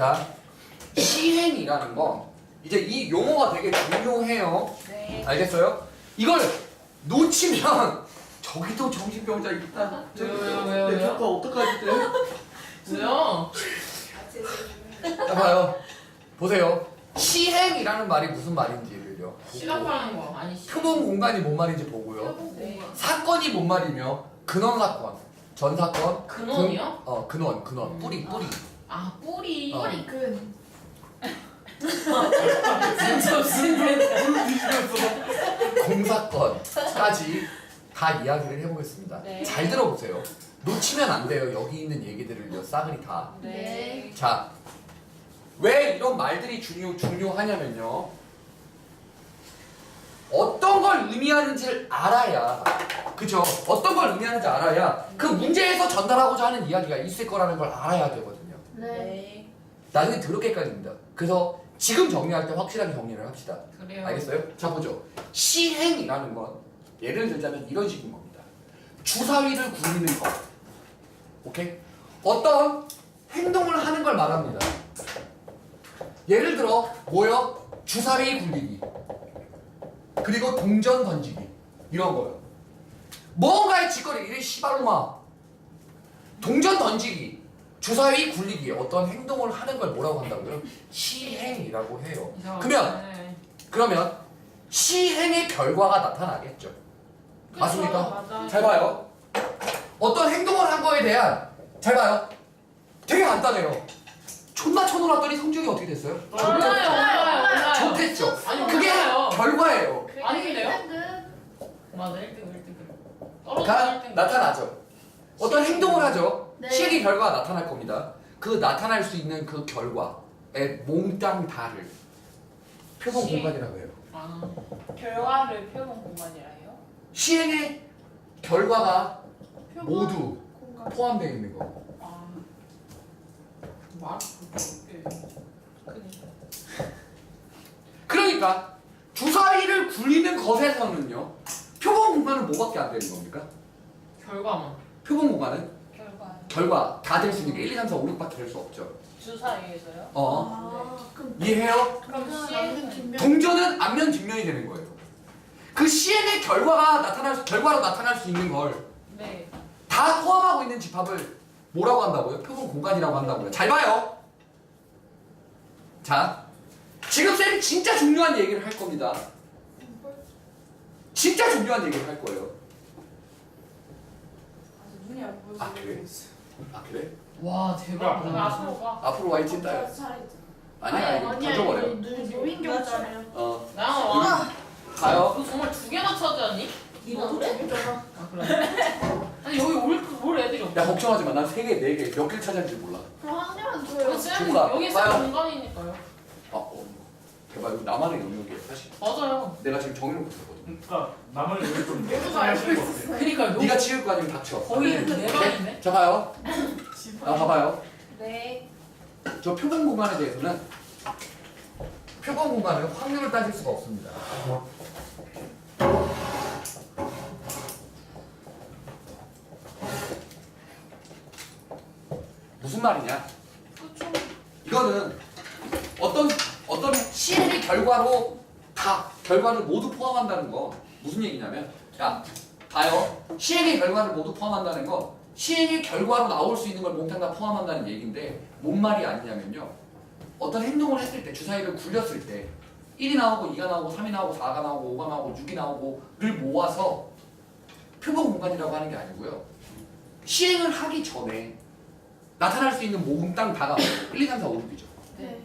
자, 시행이라는 거 이제 이 용어가 되게 중요해요. 네. 알겠어요? 이걸 놓치면 저기도 정신병자 있다. 왜요, 왜요, 왜요, 내 왜요? 평가 어떡하지? 뭐야? 자 봐요. 보세요. 시행이라는 말이 무슨 말인지를요. 시각하는 거 아니 시. 표본 공간이 뭔 말인지 보고요. 네. 사건이 뭔 말이며 근원 사건, 전 사건, 근원이요? 공- 어 근원, 근원, 뿌리, 뿌리. 아 뿌리. 어. 뿌리 근. 진짜 없는데. 공사건까지 다 이야기를 해보겠습니다. 네. 잘 들어보세요. 놓치면 안 돼요. 여기 있는 얘기들을요. 싸그리 다. 네. 자, 왜 이런 말들이 중요, 중요하냐면요. 어떤 걸 의미하는지를 알아야, 그죠? 어떤 걸 의미하는지 알아야 그 문제에서 전달하고자 하는 이야기가 있을 거라는 걸 알아야 되거든요. 네. 나중에 더럽게 헷갈립니다. 그래서 지금 정리할 때 확실하게 정리를 합시다. 그래요. 알겠어요? 자 보죠. 시행이라는 건 예를 들자면 이런 식인 겁니다. 주사위를 굴리는 것. 오케이? 어떤 행동을 하는 걸 말합니다. 예를 들어 뭐요? 주사위 굴리기. 그리고 동전 던지기. 이런 거요. 뭔가의 짓거리. 이래 시발로마. 동전 던지기. 주사위 굴리기. 어떤 행동을 하는 걸 뭐라고 한다고요? 시행이라고 해요. 그러면 네. 그러면 시행의 결과가 나타나겠죠. 맞습니까? 맞아요. 잘 봐요. 어떤 행동을 한 거에 대한 잘 봐요. 되게 간단해요. 존나 쳐놓았더니 성적이 어떻게 됐어요? 몰라요. 좋겠죠. 아니, 그게 몰라요. 결과예요. 아닌데요? 근. 맞아 1등 1등. 가 떨어져 1등. 나타나죠. 어떤 행동을 하죠. 네. 시행의 결과가 나타날 겁니다. 그 나타날 수 있는 그 결과에 몽땅 다를 표본 시행. 공간이라고 해요. 아. 결과를 표본 공간이라 해요? 시행의 결과가 표본 모두 공간. 포함되어 있는 거. 아. 말 그렇게. 그니까. 그러니까 주사위를 굴리는 것에서는요 표본 공간은 뭐밖에 안 되는 겁니까? 결과만. 표본 공간은 결과 다 될 수 있는 게 1, 2, 3, 4, 5, 6밖에 될 수 없죠 주사위에서요? 어 아, 그럼 이해해요? 그럼 앞면 뒷면. 동전은 앞면 뒷면이 되는 거예요 그 시행의 결과가 나타날 수, 결과로 나타날 수 있는 걸다 네. 포함하고 있는 집합을 뭐라고 한다고요? 표본 공간이라고 한다고요 잘 봐요 자 지금 쌤이 진짜 중요한 얘기를 할 겁니다 진짜 중요한 얘기를 할 거예요 눈이 안 보여서 아, 그래? 아 그래? 와 대박. 그럼 앞으로 가 앞으로 와 있지 딸 아니야 이거 아니야, 던져버려 노인경잖아요. 어 나와. 가요 너 정말 두 개나 차지하니? 이거 그래? 아 그래. 아니 여기 올, 올 애들이 없어. 야 걱정하지 마 난 세 개, 네 개, 몇 개를 차지할지 몰라 그럼 한 개만 줘요. 여기 쌤. 공간이니까요. 아 어, 대박 이거 나만의 영역이야 사실 맞아요. 내가 지금 정해놓고 있었거든 그러니까 남을 여기 좀 모두가 알고 있었어요. 그니까 요 네가 치울 거 아니면 닥쳐. 거의 네. 방인데. 자 봐요. 아 봐봐요. 네. 저 표본 공간에 대해서는 표본 공간은 확률을 따질 수가 없습니다. 무슨 말이냐? 그쵸 이거는 어떤 어떤 시행의 결과로 다 결과를 모두 포함한다는 거 무슨 얘기냐면 자 봐요 시행의 결과를 모두 포함한다는 거 시행의 결과로 나올 수 있는 걸 몽땅 다 포함한다는 얘기인데 뭔 말이 아니냐면요 어떤 행동을 했을 때 주사위를 굴렸을 때 1이 나오고 2가 나오고 3이 나오고 4가 나오고 5가 나오고 6이 나오고를 모아서 표본 공간이라고 하는 게 아니고요 시행을 하기 전에 나타날 수 있는 몽땅 다가 1, 2, 3, 4, 5, 6이죠 네.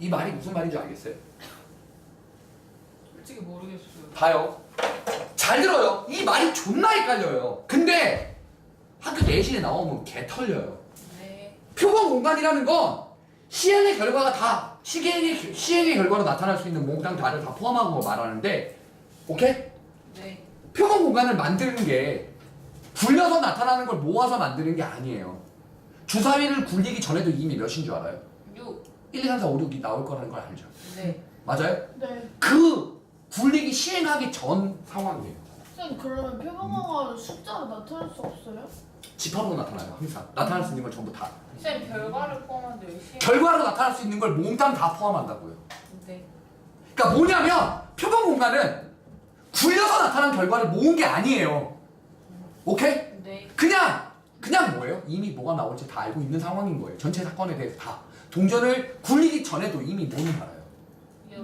이 말이 무슨 말인지 알겠어요? 솔직히 모르겠어요. 봐요. 잘 들어요. 이 말이 존나 헷갈려요. 근데 학교 내신에 나오면 개 털려요. 네 표본 공간이라는 건 시행의 결과가 다 시행의 시행의 결과로 나타날 수 있는 몽땅 다를 다 포함하고 말하는데 오케이? 네. 표본 공간을 만드는 게 굴려서 나타나는 걸 모아서 만드는 게 아니에요. 주사위를 굴리기 전에도 이미 몇인 줄 알아요? 6. 1, 2, 3, 4, 5, 6이 나올 거라는 걸 알죠. 네. 맞아요? 네. 그 굴리기 시행하기 전 상황이에요. 쌤 그러면 표본공간은 숫자로 나타낼 수 없어요? 집합으로 나타나요 항상 나타날 수 있는 걸 전부 다 쌤 결과를 포함한데 왜 시행? 결과로 나타날 수 있는 걸 몽땅 다 포함한다고요 네. 그러니까 뭐냐면 표본 공간은 굴려서 나타난 결과를 모은 게 아니에요 오케이? 네. 그냥 그냥 뭐예요? 이미 뭐가 나올지 다 알고 있는 상황인 거예요 전체 사건에 대해서 다 동전을 굴리기 전에도 이미 알아요 이게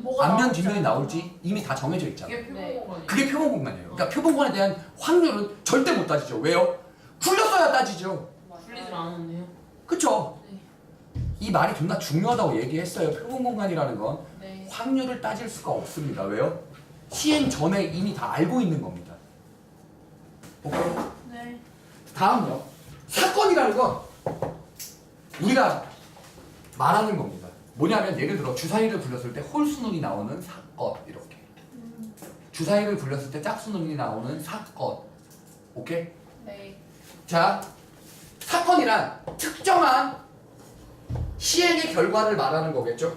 뭐가 앞면 나올지 뒷면이. 나올지 이미 다 정해져 있잖아요 이게 네. 표본 공간이. 그게 표본 공간이에요 그러니까 표본 공간에 대한 확률은 절대 못 따지죠 왜요? 굴렸어야 따지죠 풀리질 않았네요. 그쵸? 네. 이 말이 존나 중요하다고 얘기했어요. 표본 공간이라는 건 네. 확률을 따질 수가 없습니다. 왜요? 시행 전에 이미 다 알고 있는 겁니다. 오케이? 네. 다음요. 사건이라는 건 우리가 말하는 겁니다. 뭐냐면 예를 들어 주사위를 굴렸을 때 홀수눈이 나오는 사건 이렇게. 주사위를 굴렸을 때 짝수눈이 나오는 사건. 오케이? 네. 자, 사건이란 특정한 시행의 결과를 말하는 거겠죠?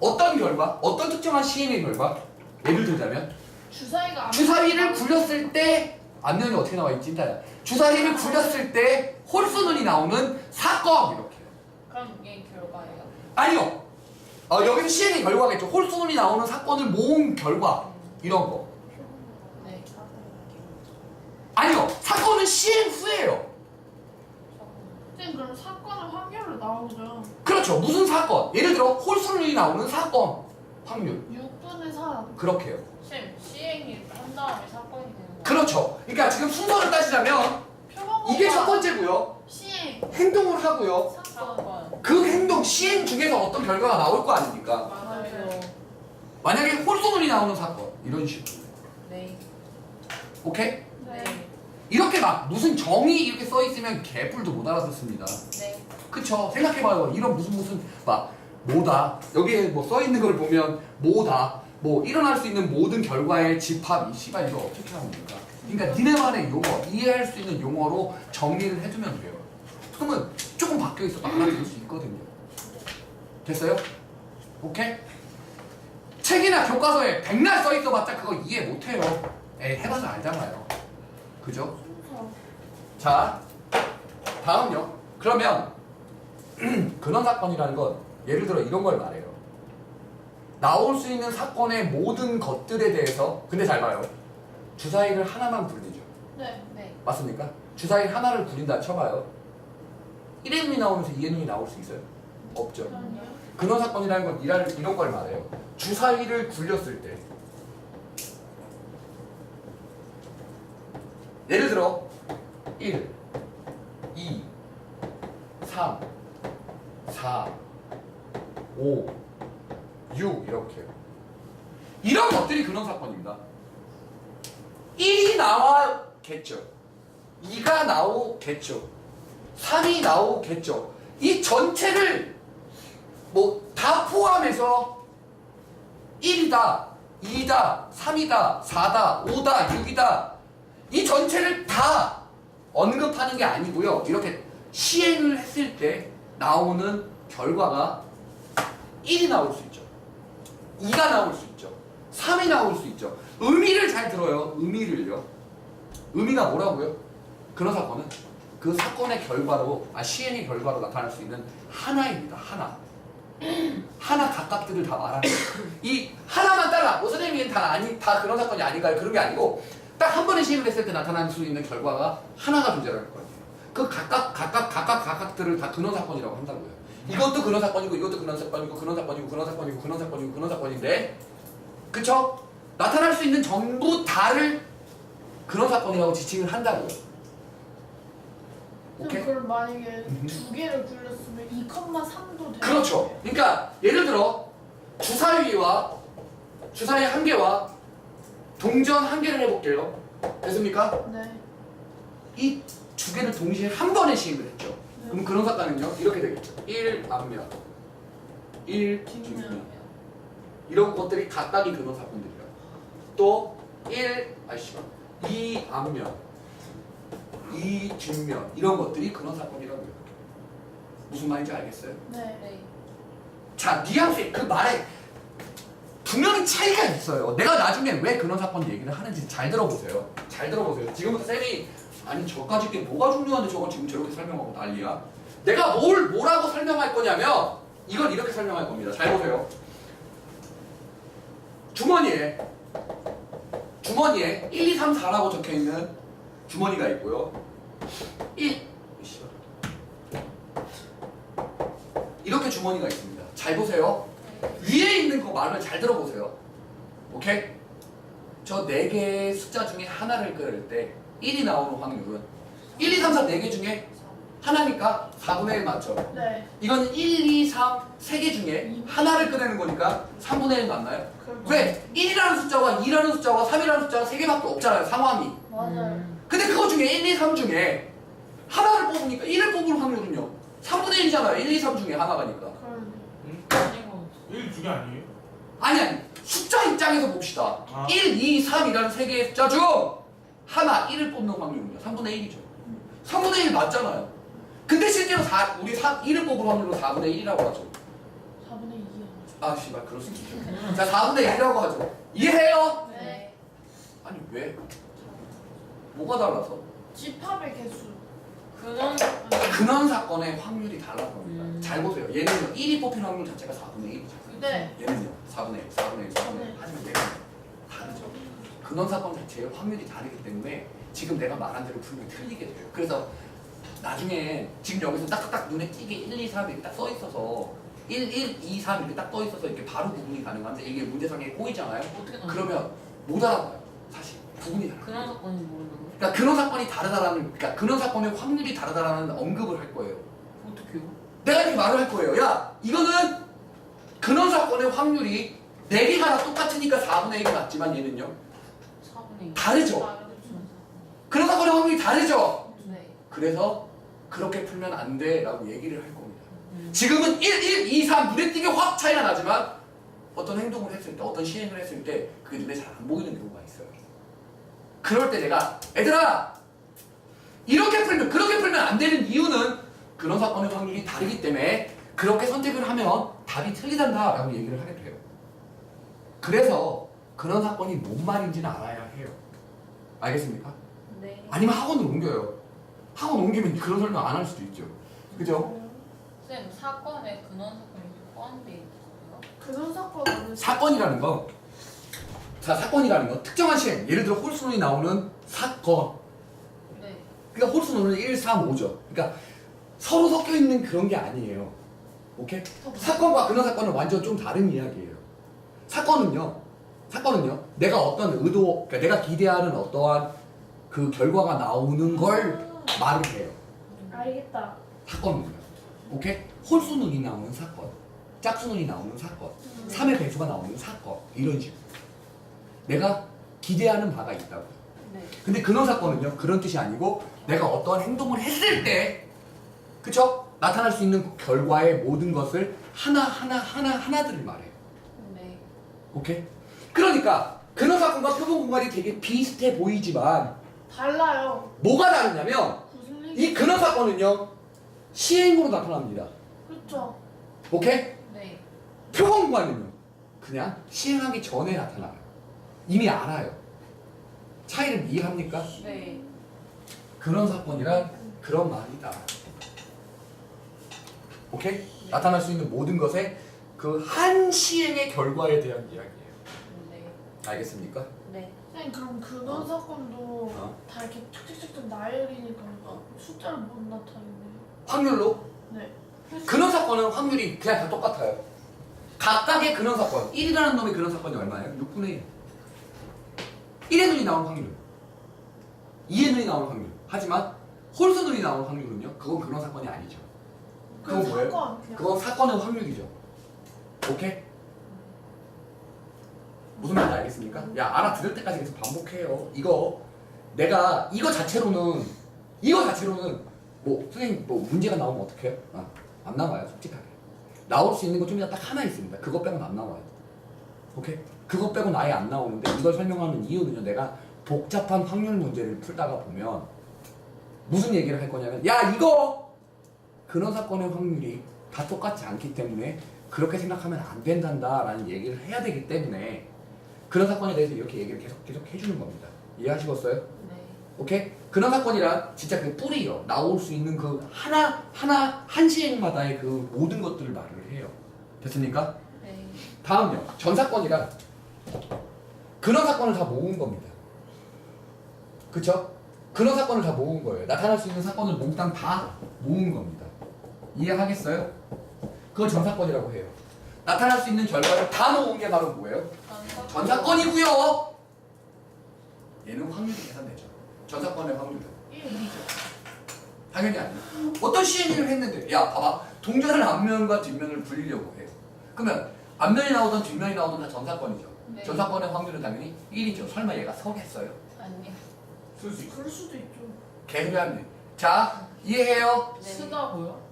어떤 결과? 어떤 특정한 시행의 결과? 예를 들자면 주사위가 안 주사위를 굴렸을 때 앞면이 어떻게 나와 있지? 다 주사위를 굴렸을 때 홀수눈이 나오는 사건 이렇게. 그럼 이게 결과예요? 아니요. 어, 여기서 시행의 결과겠죠. 홀수눈이 나오는 사건을 모은 결과 이런 거. 네. 아니요. 사건은 시행 후예요. 쌤 그럼 사건은 확률로 나오죠. 그렇죠. 무슨 사건? 예를 들어 홀수눈이 나오는 사건 확률 6분의 3. 그렇게 해요. 쌤 시행이 한 다음에 사건이 되는 거예요? 그렇죠. 그러니까 지금 순서를 따지자면 표본 이게 첫 번째고요. 시행 행동을 하고요. 그 행동 시행 중에서 어떤 결과가 나올 거 아닙니까? 맞아요. 만약에 홀수눈이 나오는 사건 이런 식으로. 네. 오케이? 네. 네. 이렇게 막 무슨 정의 이렇게 써 있으면 개뿔도 못 알아듣습니다. 네. 그쵸? 생각해봐요. 이런 무슨 무슨 막 뭐다 여기에 뭐 써 있는 걸 보면 뭐다 뭐 일어날 수 있는 모든 결과의 집합 이 씨발 이거 어떻게 겁니까? 그러니까 니네만의 용어 이해할 수 있는 용어로 정리를 해두면 돼요. 그러면 조금 바뀌어 있어도 알아들을 수 있거든요. 됐어요? 오케이? 책이나 교과서에 백날 써 있어봤자 그거 이해 못해요. 에이 해봐서 알잖아요. 그죠? 자, 다음요. 그러면 근원 사건이라는 건 예를 들어 이런 걸 말해요. 나올 수 있는 사건의 모든 것들에 대해서 근데 잘 봐요. 주사위를 하나만 굴리죠. 네. 네. 맞습니까? 주사위 하나를 굴린다 쳐봐요. 1의 눈이 나오면서 2의 눈이 나올 수 있어요? 없죠. 근원 사건이라는 건 이런, 이런 걸 말해요. 주사위를 굴렸을 때 예를 들어 1, 2, 3, 4, 5, 6 이렇게요. 이런 것들이 근원 사건입니다. 1이 나와겠죠. 2가 나오겠죠. 3이 나오겠죠. 이 전체를 뭐 다 포함해서 1이다, 2다, 3이다, 4다, 5다, 6이다 이 전체를 다 언급하는 게 아니고요. 이렇게 시행을 했을 때 나오는 결과가 1이 나올 수 있죠. 2가 나올 수 있죠. 3이 나올 수 있죠. 의미를 잘 들어요. 의미를요. 의미가 뭐라고요? 그런 사건은 그 사건의 결과로 아 시행의 결과로 나타날 수 있는 하나입니다. 하나. 하나 각각들을 다 말하는. 이 하나만 따라 뭐 선생님이 다 아니 다 그런 사건이 아닌가요? 그런 게 아니고 딱 한 번에 시행을 했을 때 나타날 수 있는 결과가 하나가 존재할 거예요. 그 각각 각각 각각 각각들을 다 근원 사건이라고 한다고요. 이것도 근원 사건이고 이것도 근원 사건이고 근원 사건이고 근원 사건이고 근원 사건이고 근원 사건인데 그쵸? 나타날 수 있는 전부 다를 근원 사건이라고 지칭을 한다고요. 쌤 오케이? 그럼 만약에 음. 두 개를 굴렸으면 2,3도 돼요. 그렇죠. 그러니까 예를 들어 주사위와 주사위 한 개와 동전 한 개를 해볼게요. 됐습니까? 네. 이 두 개를 동시에 한 번에 시행을 했죠. 네. 그럼 그런 사건은요 이렇게 되겠죠. 1 앞면, 1 뒷면. 뒷면 이런 것들이 각각이 근원 사건들이에요. 또 1, 아이씨, 2 앞면, 2 뒷면 이런 것들이 근원 사건이라고요. 무슨 말인지 알겠어요? 네. 네. 자, 뉘앙스 그 말에 분명히 차이가 있어요. 내가 나중에 왜 근원 사건 얘기를 하는지 잘 들어보세요. 잘 들어보세요. 지금부터 쌤이 아니 저까지 게 뭐가 중요한데 저건 지금 저렇게 설명하고 난리야? 내가 뭘 뭐라고 설명할 거냐면 이걸 이렇게 설명할 겁니다. 잘 보세요. 주머니에 주머니에 1, 2, 3, 4라고 적혀 있는 주머니가 있고요. 1 씨발. 이렇게 주머니가 있습니다. 잘 보세요. 위에 있는 거 말을 잘 들어보세요. 오케이? 저네 개의 숫자 중에 하나를 끊을 때 1이 나오는 확률은 1, 2, 3, 4네개 중에 하나니까 4분의 1 맞죠? 네. 이건 1, 2, 3, 세개 중에 하나를 꺼내는 거니까 3분의 1 맞나요? 그럼 왜? 1이라는 숫자와 2라는 숫자와 3이라는 숫자가 세 개밖에 없잖아요, 상황이. 맞아요. 근데 그거 중에 1, 2, 3 중에 하나를 뽑으니까 1을 뽑을 확률은요. 3분의 1이잖아요. 1, 2, 3 중에 하나가니까. 아니고 1두개 아니에요? 아니 아니. 숫자 입장에서 봅시다. 아. 1, 2, 3이라는 세 개의 숫자 중 하나 1을 뽑는 확률은요. 3분의 1이죠. 3분의 1 맞잖아요. 근데 실제로 4, 우리 4, 1을 뽑을 확률은 4분의 1이라고 하죠. 4분의 2요. 아, 씨발, 그럴 수 있죠. 자, 4분의 1이라고 하죠. 이해해요? 네. 아니, 왜? 뭐가 달라서? 집합의 개수. 근원 근원 사건의 확률이 달라서 그럽니다. 음. 잘 보세요. 얘는요, 1이 뽑힌 확률 자체가 4분의 1이죠. 네. 얘는요, 4분의 1, 4분의 1, 4분의 1. 네. 하지만 얘는 다르죠. 근원 사건 자체의 확률이 다르기 때문에 지금 내가 말한 대로 풀면 틀리게 돼요. 그래서 나중에 지금 여기서 딱딱 눈에 띄게 1, 2, 3 이렇게 딱 써 있어서 1, 1, 2, 3 이렇게 딱 떠 있어서 이렇게 바로 구분이 가능한데 이게 문제상에 꼬이잖아요. 어떻게 나 그러면 못 알아봐요. 구분이 달라. 그런 사건이 모른다고? 그러니까 근원 사건이 다르다라는 그러니까 근원 사건의 확률이 다르다라는 언급을 할 거예요. 어떻게요? 내가 이렇게 말을 할 거예요. 야, 이거는 근원 사건의 확률이 4개가 다 똑같으니까 4분의 1이 맞지만 얘는요. 4분의 2 다르죠. 다르죠. 근원 사건의 확률이 다르죠. 네. 그래서 그렇게 풀면 안 돼 라고 얘기를 할 겁니다. 음. 지금은 1, 1, 2, 3 눈에 띄게 확 차이가 나지만 어떤 행동을 했을 때, 어떤 시행을 했을 때 그게 눈에 잘 안 보이는 경우가 있어요. 그럴 때 내가 얘들아 이렇게 풀면 그렇게 풀면 안 되는 이유는 그런 사건의 확률이 다르기 때문에 그렇게 선택을 하면 답이 틀리단다 라고 얘기를 하게 돼요. 그래서 그런 사건이 뭔 말인지는 알아야 해요. 알겠습니까? 네. 아니면 학원을 옮겨요. 학원 옮기면 그런 설명 안 할 수도 있죠. 그죠? 쌤 사건의 근원 사건이 포함되어 있는 거예요? 그런 사건은 사건이라는 거, 자 사건이라는 건 특정한 시행, 예를 들어 홀수론이 나오는 사건. 네. 그러니까 홀수론은 1, 3, 5죠. 그러니까 서로 섞여 있는 그런 게 아니에요. 오케이? 사건과 근원 사건은 완전 좀 다른 이야기예요. 사건은요, 사건은요, 내가 어떤 의도, 그러니까 내가 기대하는 어떠한 그 결과가 나오는 걸 말을 해요. 알겠다. 사건은요. 오케이? 홀수눈이 나오는 사건, 짝수눈이 나오는 사건, 3의 배수가 나오는 사건 이런 식으로 내가 기대하는 바가 있다고. 네. 근데 근원 사건은요 그런 뜻이 아니고 내가 어떠한 행동을 했을 때, 그쵸? 나타날 수 있는 그 결과의 모든 것을 하나 하나 하나 하나들을 말해요. 네. 오케이? 그러니까 근원 사건과 표본 공간이 되게 비슷해 보이지만 달라요. 뭐가 다르냐면 무슨 이 얘기? 근원 사건은요 시행으로 나타납니다. 그렇죠. 오케이? 네. 표본관은요 그냥 시행하기 전에 나타나요 이미 알아요 차이를 이해합니까? 네. 그런 사건이란 그런 말이다 오케이? 나타날 수 있는 모든 것의 그 한 시행의 결과에 대한 이야기예요 네. 알겠습니까? 네. 쌤 그럼 근원 어. 사건도 어. 다 이렇게 착착착착 나열이니까 어. 숫자를 못 나타내네요. 확률로 네. 근원 사건은 확률이 그냥 다 똑같아요 각각의 근원 사건 1이라는 놈의 근원 사건이 얼마예요? 6분의 1 1의 눈이 나오는 확률 2의 눈이 나오는 확률 하지만 홀수 눈이 나오는 확률은요 그건 근원 사건이 아니죠 그건 그 뭐예요? 사건 그냥 그건 사건의 확률이죠 오케이? 무슨 말인지 알겠습니까? 야 알아들을 때까지 계속 반복해요 이거 내가 이거 자체로는 이거 자체로는 뭐 선생님 뭐 문제가 나오면 어떡해요? 아, 안 나와요 솔직하게 나올 수 있는 것좀 이따 딱 하나 있습니다 그거 빼고는 안 나와요 오케이? 그거 빼고는 아예 안 나오는데 이걸 설명하는 이유는요 내가 복잡한 확률 문제를 풀다가 보면 무슨 얘기를 할 거냐면 야 이거 근원 사건의 확률이 다 똑같지 않기 때문에 그렇게 생각하면 안 된단다라는 얘기를 해야 되기 때문에 그런 사건에 대해서 이렇게 얘기를 계속 계속 해주는 겁니다. 이해하시겠어요? 네. 오케이? 근원 사건이란 진짜 그 뿌리요. 나올 수 있는 그 하나 하나 한 시행마다의 그 모든 것들을 말을 해요. 됐습니까? 네. 다음요. 전 사건이란 근원 사건을 다 모은 겁니다. 그쵸? 근원 사건을 다 모은 거예요. 나타날 수 있는 사건을 몽땅 다 모은 겁니다. 이해하겠어요? 그걸 전 사건이라고 해요. 나타날 수 있는 결과를 다 모은 게 바로 뭐예요? 전 사건이고요. 얘는 확률이 계산되죠. 전 사건의 확률은 1이죠. 당연히 아니에요. 어떤 시행일을 했는데 야 봐봐 동전을 앞면과 뒷면을 불리려고 해요. 그러면 앞면이 나오던 뒷면이 나오던 다 전 사건이죠. 네. 전 사건의 확률은 당연히 1이죠. 설마 얘가 서겠어요? 아니요. 쓸수 있어. 그럴 수도 있죠. 개소리하네. 자 이해해요? 네. 쓰다고요?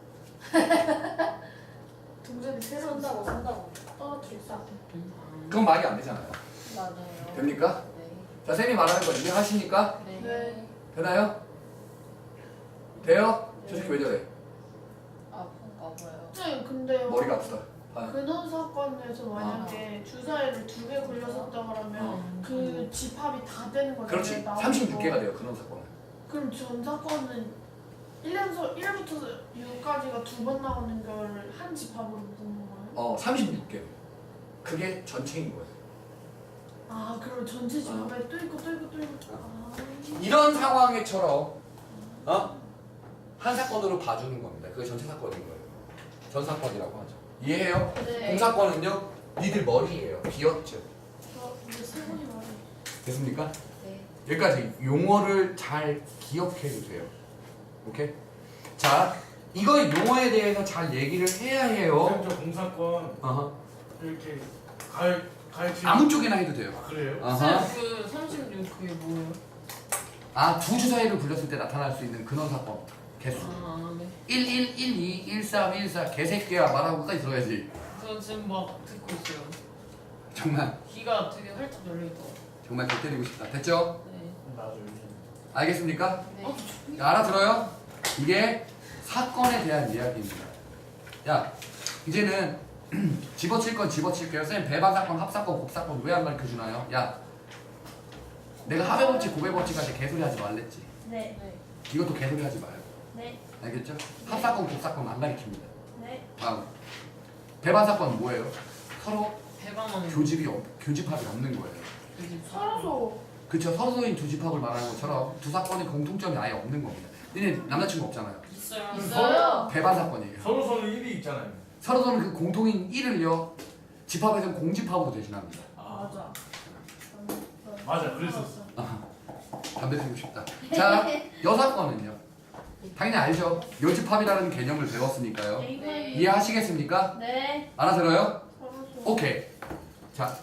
동전이 새로 산다고 산다고. 떨어뜨렸어. 그건 말이 안 되잖아요. 맞아요. 됩니까? 네. 자 쌤이 말하는 거 이해하십니까? 네. 네. 되나요? 돼요? 저 새끼 왜 저래? 아픈가 봐요. 네, 근데요. 머리가 아프다. 아, 근원 사건에서 만약에 주사위를 두 개 굴렸었다 그러면 어. 그 집합이 다 되는 거잖아요. 그렇지. 나오는 36개가 거. 돼요. 근원 사건은. 그럼 전 사건은 1년서 1부터 6까지가 두 번 나오는 걸 한 집합으로 묶는 거예요? 어 36개. 그게 전체인 거예요. 아, 그럼 전체 집합에 또 있고 또 있고 또 있고. 아. 이런 상황에처럼 어? 한 사건으로 봐주는 겁니다. 그게 전체 사건인 거예요. 전 사건이라고 하죠. 이해해요? 네. 공사건은요. 니들 머리예요. 비었죠. 저 근데 세 번이 말해. 됐습니까? 네. 여기까지 용어를 잘 기억해 주세요. 오케이? 자, 이거 용어에 대해서 잘 얘기를 해야 해요. 선생님 저 공사권 어허. 이렇게 갈 갈치 아무 쪽이나 해도 돼요. 아, 그래요? 어허. 쌤, 그 36, 그게 뭐예요? 아, 두 주사위를 굴렸을 때 나타날 수 있는 근원 사건 개수. 아, 네. 1, 1, 1, 2, 1, 3, 1, 4 개새끼야 말하고까지 들어야지. 저 지금 막 듣고 있어요. 정말 귀가 되게 활짝 열려있더라고요. 정말 개 때리고 싶다. 됐죠? 네. 나도 요즘 알겠습니까? 네. 어, 알아들어요? 이게 사건에 대한 이야기입니다. 야, 이제는 집어칠 건 집어칠게요. 선생님 배반 사건, 합사건, 곡사건 왜 안 가르쳐 주나요? 야, 내가 합의 법칙, 고백 법칙까지 개소리 하지 말랬지. 네. 네. 이것도 개소리 하지 마요. 네. 알겠죠? 합사건, 곡사건 안 가르칩니다. 네. 다음 배반 사건은 뭐예요? 서로 교집이 없, 교집합이 없는 거예요. 서로서 그쵸? 서로인 교집합을 말하는 것처럼 두 사건의 공통점이 아예 없는 겁니다. 니네 남자친구 없잖아요. 있어요. 있어요. 배반 사건이에요. 서로 서로 1이 있잖아요. 서로서는 그 공통인 1을요 집합에서는 공집합으로 대신합니다. 아 맞아. 맞아 그랬었어. 담배 피우고 싶다. 자 여사건은요. 당연히 알죠. 요집합이라는 개념을 배웠으니까요. 네. 이해하시겠습니까? 네. 알아들어요? 서로서. 오케이. 자